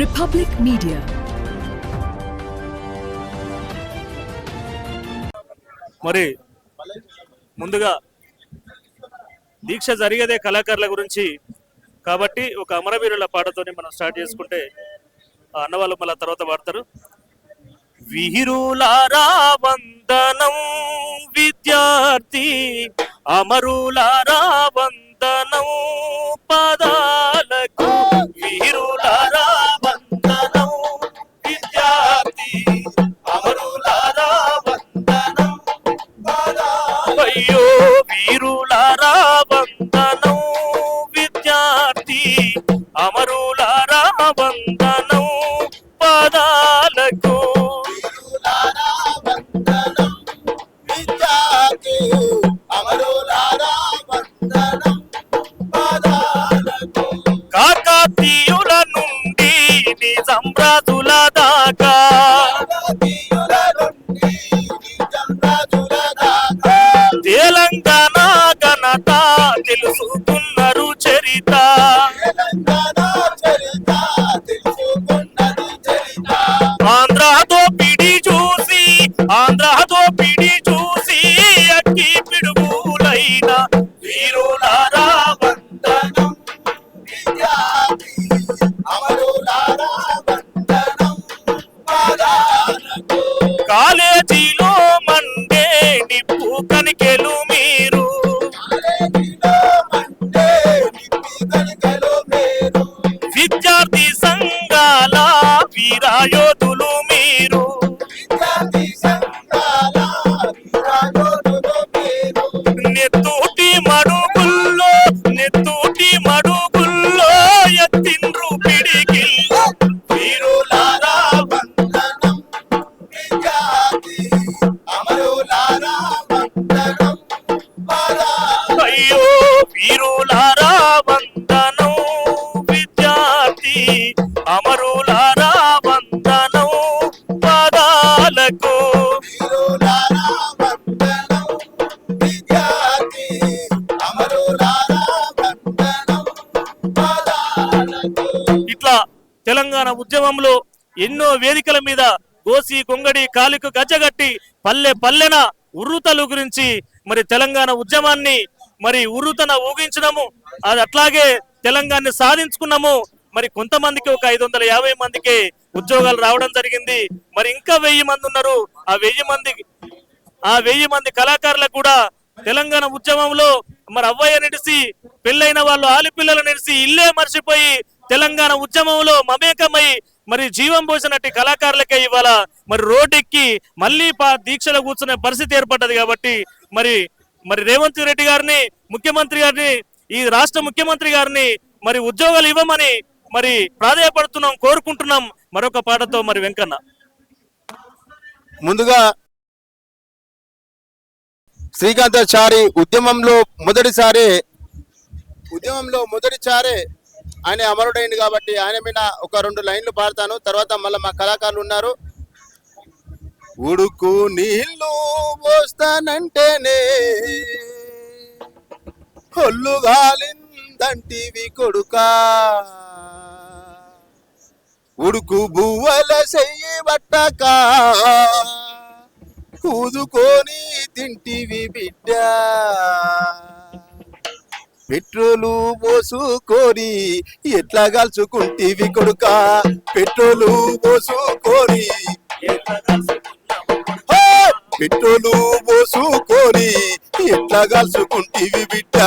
Republic media మరి ముందుగా దీక్ష జరిగేదే కళాకారుల గురించి. కాబట్టి ఒక అమరవీరుల పాటతోనే మనం స్టార్ట్ చేసుకుంటే అన్నవాళ్ళు మళ్ళీ తర్వాత పాడతారు. విహిరులారా వందనం విద్యార్థి అమరులారా వందనం పదాలకు విహిరుల అమరులారా వందనం పదాలకు. ఇట్లా తెలంగాణ ఉద్యమంలో ఎన్నో వేదికల మీద గోసి కొంగడి కాలికు గజ్జగట్టి పల్లె పల్లెన ఉర్రుతలు గురించి మరి తెలంగాణ ఉద్యమాన్ని మరి ఉర్రుతన ఊగించడము అది అట్లాగే తెలంగాణని సాధించుకున్నాము. మరి కొంతమందికి ఒక ఐదు వందల యాభై మందికి ఉద్యోగాలు రావడం జరిగింది. మరి ఇంకా వెయ్యి మంది ఉన్నారు. ఆ వెయ్యి మంది ఆ వెయ్యి మంది కళాకారులకు కూడా తెలంగాణ ఉద్యమంలో మరి అవ్వయ్య నిడిసి పెళ్ళైన వాళ్ళు ఆలిపిల్లలు నిడిసి ఇల్లే మర్చిపోయి తెలంగాణ ఉద్యమంలో మమేకమై మరి జీవం పోసినట్టు కళాకారులకే ఇవాళ మరి రోడ్డెక్కి మళ్ళీ పా- దీక్షలో కూర్చునే పరిస్థితి ఏర్పడ్డది కాబట్టి మరి మరి రేవంత్ రెడ్డి గారిని ముఖ్యమంత్రి గారిని ఈ రాష్ట్ర ముఖ్యమంత్రి గారిని మరి ఉద్యోగాలు ఇవ్వమని మరి ప్రాధాయపడుతున్నాం కోరుకుంటున్నాం. మరొక పాటతో మరి వెంకన్న. ముందుగా శ్రీకాంతాచారి ఉద్యమంలో మొదటిసారి ఉద్యమంలో మొదటిసారి ఆయన అమరుడైంది కాబట్టి ఆయన మీద ఒక రెండు లైన్లు పాడతాను. తర్వాత మళ్ళీ మా కళాకారులు ఉన్నారు. ఉడుకు నీళ్ళు పోస్తానంటేనే ఒళ్ళు గాలిందంటివి కొడుకా. ఉడుకు బువ్వల చెయ్యి బట్టక. కూదుకొని తింటివి బిడ్డ. పెట్రోలు పోసుకొని ఎట్లా కలుసుకుంటివి కొడుక? పెట్రోలు పోసుకొని పెట్రోలు పోసుకొని ఎట్లా కలుసుకుంటివి బిడ్డ?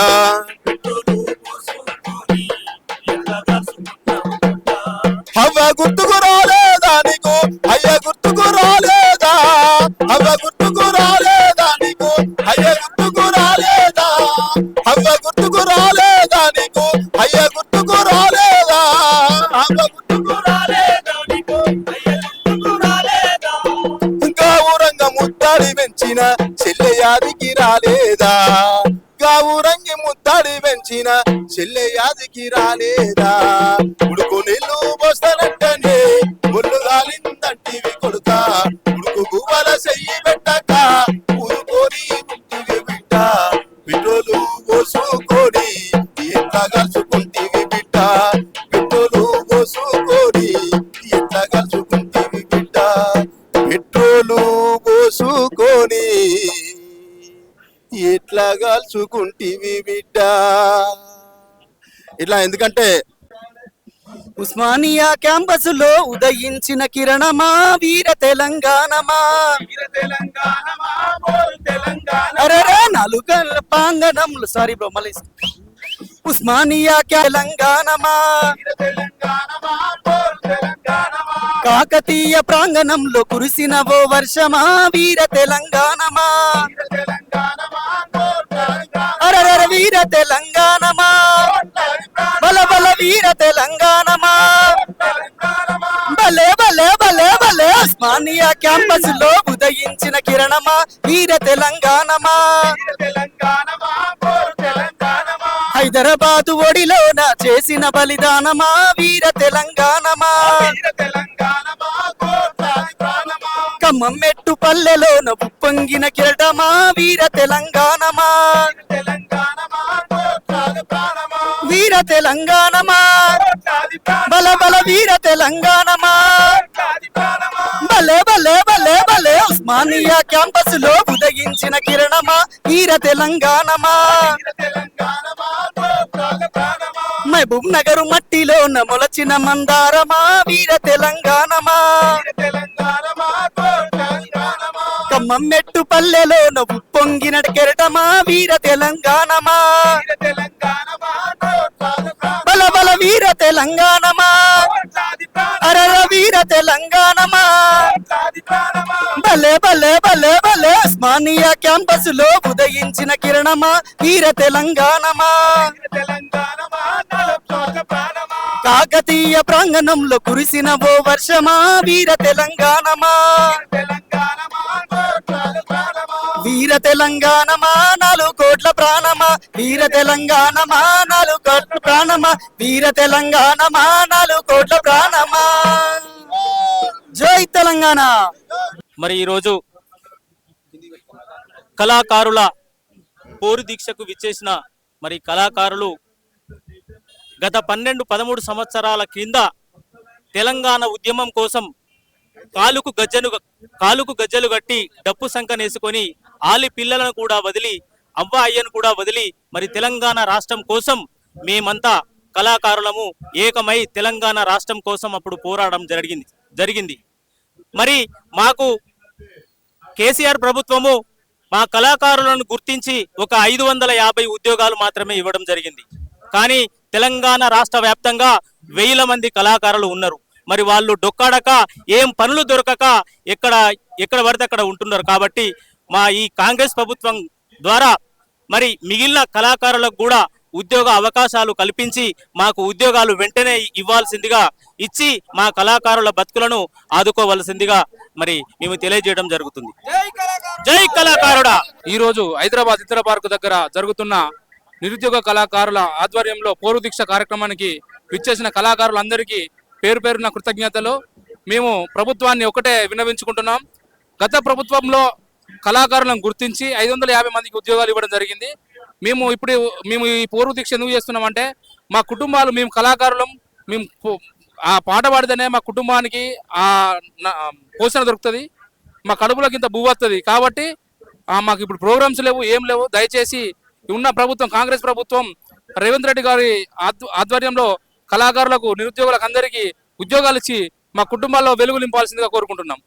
చెల్లె యాదికి రాలేదా? ఉడుకు నిల్లు పోస్తానంటనే ఒళ్ళు గాలిందంటివి కొడుక ఉడుకు గువ్వల చెయ్యి పెట్టక ఊరుకొని ఉంటివి బిడ్డ పిట్టోలు పోసుకొని ఎంత బిడ్డ? పిట్టోలు పోసుకొని ఎంత కలుసుకుంటివి బిడ్డ? పెట్రోలు పోసుకొని ఎట్లా కాల్చుకుంటివి బిడ్డ? ఇట్లా ఎందుకంటే ఉస్మానియా క్యాంపస్లో ఉదయించిన కిరణమా వీర తెలంగాణమా. అరే నలుగల పాంగణంలో సారీ బ్రో మళ్ళీ ఉస్మానియా తెలంగాణమా. కాకతీయ ప్రాంగణంలో కురిసిన ఓ వర్షమా వీర తెలంగాణమా. అరరర వీర తెలంగాణమా. వీర తెలంగాణమా? భలే భలే భలే భలే. ఉస్మానియా క్యాంపస్లో ఉదయించిన కిరణమా? వీర తెలంగాణమా? హైదరాబాదు ఒడిలోన చేసిన బలిదానమా? వీర తెలంగాణమా? ఖమ్మం మెట్టు పల్లెలోన ఉప్పొంగిన కిరటమా? వీర తెలంగాణమా? వీర తెలంగాణమా? బల బల వీర తెలంగాణమా? భలే భలే భలే భలే ఉస్మానియా క్యాంపస్లో ఉదయించిన కిరణమా? వీర తెలంగాణమా? మహబూబ్ నగరు మట్టిలో మొలచిన మందారమా? వీర తెలంగాణమా? ఖమ్మం మెట్టు పల్లెలో నువ్వు పొంగిన కెరటమా? వీర తెలంగాణమా? బల వీర తెలంగాణమా? అరర వీర తెలంగాణమా? భలే భలే భలే భలే ఉస్మానియా క్యాంపస్లో ఉదయించిన కిరణమా? వీర తెలంగాణమా? కాకతీయ ప్రాంగణంలో కురిసిన ఓ వర్షమా? వీర తెలంగాణమా? వీర తెలంగాణమా నాలుగు కోట్ల ప్రాణమా. వీర తెలంగాణ నాలుగు కోట్ల ప్రాణమా. వీర తెలంగాణమా నాలుగు కోట్ల ప్రాణమా. జై తెలంగాణ. మరి ఈరోజు కళాకారుల పోరు దీక్షకు విచ్చేసిన మరి కళాకారులు గత పన్నెండు పదమూడు సంవత్సరాల క్రింద తెలంగాణ ఉద్యమం కోసం కాలుకు గజ్జను కాలుకు గజ్జలు కట్టి డప్పు సంకనేసుకొని ఆలి పిల్లలను కూడా వదిలి అవ్వ అయ్యను కూడా వదిలి మరి తెలంగాణ రాష్ట్రం కోసం మేమంతా కళాకారులము ఏకమై తెలంగాణ రాష్ట్రం కోసం అప్పుడు పోరాడడం జరిగింది జరిగింది. మరి మాకు కేసీఆర్ ప్రభుత్వము మా కళాకారులను గుర్తించి ఒక ఐదు వందల యాభై ఉద్యోగాలు మాత్రమే ఇవ్వడం జరిగింది. కానీ తెలంగాణ రాష్ట్ర వ్యాప్తంగా వేల మంది కళాకారులు ఉన్నారు. మరి వాళ్ళు డొక్కాడక ఏం పనులు దొరకక ఎక్కడ ఎక్కడ పడితే అక్కడ ఉంటున్నారు. కాబట్టి మా ఈ కాంగ్రెస్ ప్రభుత్వం ద్వారా మరి మిగిలిన కళాకారులకు కూడా ఉద్యోగ అవకాశాలు కల్పించి మాకు ఉద్యోగాలు వెంటనే ఇవ్వాల్సిందిగా ఇచ్చి మా కళాకారుల బతుకులను ఆదుకోవలసిందిగా మరి మేము తెలియజేయడం జరుగుతుంది. జై కళాకారుడా! ఈ రోజు హైదరాబాద్ ఇతర పార్కు దగ్గర జరుగుతున్న నిరుద్యోగ కళాకారుల ఆధ్వర్యంలో పోరు దీక్ష కార్యక్రమానికి విచ్చేసిన కళాకారులందరికీ పేరు పేరున కృతజ్ఞతలు. మేము ప్రభుత్వాన్ని ఒకటే విన్నవించుకుంటున్నాం. గత ప్రభుత్వంలో కళాకారులను గుర్తించి ఐదు వందల యాభై మందికి ఉద్యోగాలు ఇవ్వడం జరిగింది. మేము ఇప్పుడు మేము ఈ పూర్వ దీక్ష ఎందుకు చేస్తున్నామంటే మా కుటుంబాలు మేము కళాకారులం మేము ఆ పాట పాడితేనే మా కుటుంబానికి ఆ పోషణ దొరుకుతుంది. మా కడుపులోకి ఇంత బువ్వు వస్తుంది కాబట్టి మాకు ఇప్పుడు ప్రోగ్రామ్స్ లేవు ఏం లేవు. దయచేసి ఉన్న ప్రభుత్వం కాంగ్రెస్ ప్రభుత్వం రేవంత్ రెడ్డి గారి ఆధ్వర్యంలో కళాకారులకు నిరుద్యోగులకు అందరికీ ఉద్యోగాలు ఇచ్చి మా కుటుంబాల్లో వెలుగు నింపాల్సిందిగా కోరుకుంటున్నాం.